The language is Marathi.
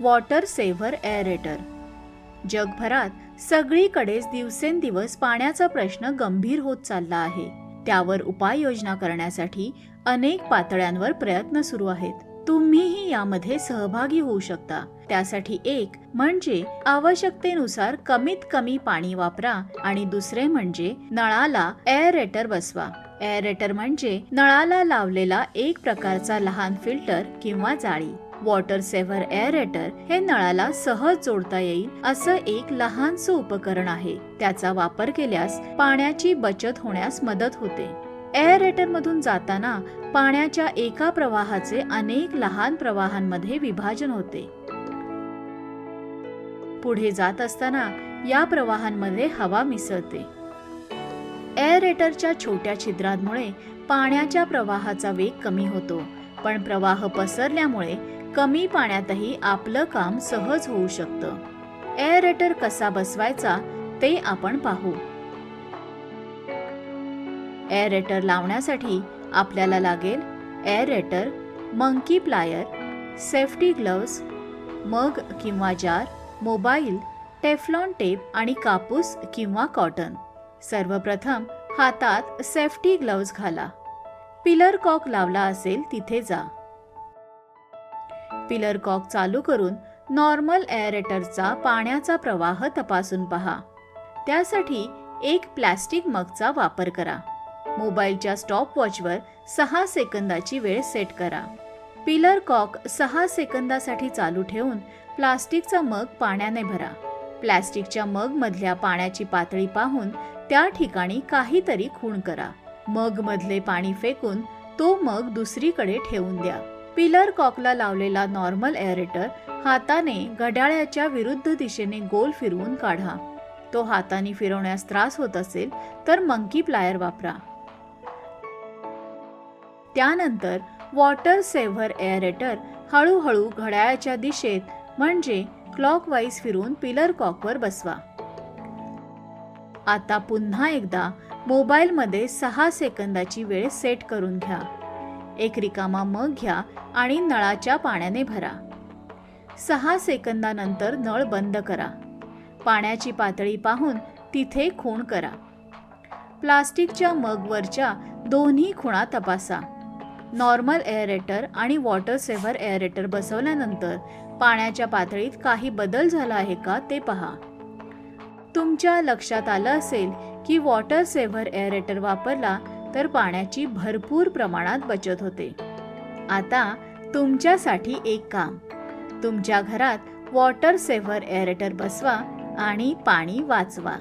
Water saver एअरेटर. जगभरात सगळीकडेच दिवसेंदिवस पाण्याचा प्रश्न गंभीर होत चालला आहे. त्यावर उपाययोजना करण्यासाठी अनेक पातळ्यांवर प्रयत्न सुरू आहेत. तुम्हीही यामध्ये सहभागी होऊ शकता. त्यासाठी एक म्हणजे आवश्यकतेनुसार कमीत कमी पाणी वापरा आणि दुसरे म्हणजे नळाला एअरेटर बसवा. एअरेटर म्हणजे नळाला लावलेला एक प्रकारचा लहान फिल्टर किंवा जाळी. वॉटर सेव्हर एअरेटर हे नळाला सहज जोडता येईल असं एक लहानसं उपकरण आहे. त्याचा वापर केल्यास पाण्याची बचत होण्यास मदत होते. एअरेटर मधून जाताना पाण्याच्या एका प्रवाहाचे अनेक लहान प्रवाहांमध्ये विभाजन होते. पुढे जात असताना या प्रवाहांमध्ये हवा मिसळते. एअरेटरच्या छोट्या छिद्रांमुळे पाण्याच्या प्रवाहाचा वेग कमी होतो पण प्रवाह पसरल्यामुळे कमी पाण्यातही आपलं काम सहज होऊ शकतं. एअरेटर कसा बसवायचा ते आपण पाहू. एअरेटर लावण्यासाठी आपल्याला लागेल aerator monkey plier safety gloves मग किंवा जार मोबाईल टेफ्लॉन टेप आणि कापूस किंवा कॉटन. सर्वप्रथम हातात सेफ्टी ग्लव्स घाला. पिलर कॉक लावला असेल तिथे जा. पिलर कॉक चालू करून नॉर्मल एअरेटरचा पाण्याचा प्रवाह तपासून पहा. त्यासाठी एक प्लॅस्टिक मगचा वापर करा. मोबाईलच्या स्टॉपवॉचवर सहा सेकंदाची वेळ सेट करा. पिलर कॉक सहा सेकंदासाठी चालू ठेवून प्लास्टिकचा मग पाण्याने भरा. प्लॅस्टिकच्या मगमधल्या पाण्याची पातळी पाहून त्या ठिकाणी काहीतरी खूण करा. मगमधले पाणी फेकून तो मग दुसरीकडे ठेवून द्या. पिलर कॉकला लावलेला नॉर्मल एअरेटर हाताने घड्याळ्याच्या विरुद्ध दिशेने गोल फिरवून काढा. तो हाताने फिरवण्यास त्रास होत असेल तर मंकी प्लायर वापरा. त्यानंतर वॉटर सेव्हर एअरेटर हळूहळू घड्याळाच्या दिशेत म्हणजे क्लॉकवाईज फिरून पिलर कॉकवर बसवा. आता पुन्हा एकदा मोबाईलमध्ये सहा सेकंदाची वेळ सेट करून घ्या. एक रिकामा मग घ्या आणि नळाच्या पाण्याने भरा. सहा सेकंदानंतर नळ बंद करा. पाण्याची पातळी पाहून तिथे खूण करा. प्लास्टिकच्या मगवरच्या दोन्ही खुणा तपासा. नॉर्मल एअरेटर आणि वॉटर सेव्हर एअरेटर बसवल्यानंतर पाण्याच्या पातळीत काही बदल झाला आहे का ते पहा. तुमच्या लक्षात आलं असेल की वॉटर सेव्हर एअरेटर वापरला तर पाण्याची भरपूर प्रमाणात बचत होते. आता तुमच्यासाठी एक काम. तुमच्या घरात वॉटर सेव्हर एअरेटर बसवा आणि पाणी वाचवा.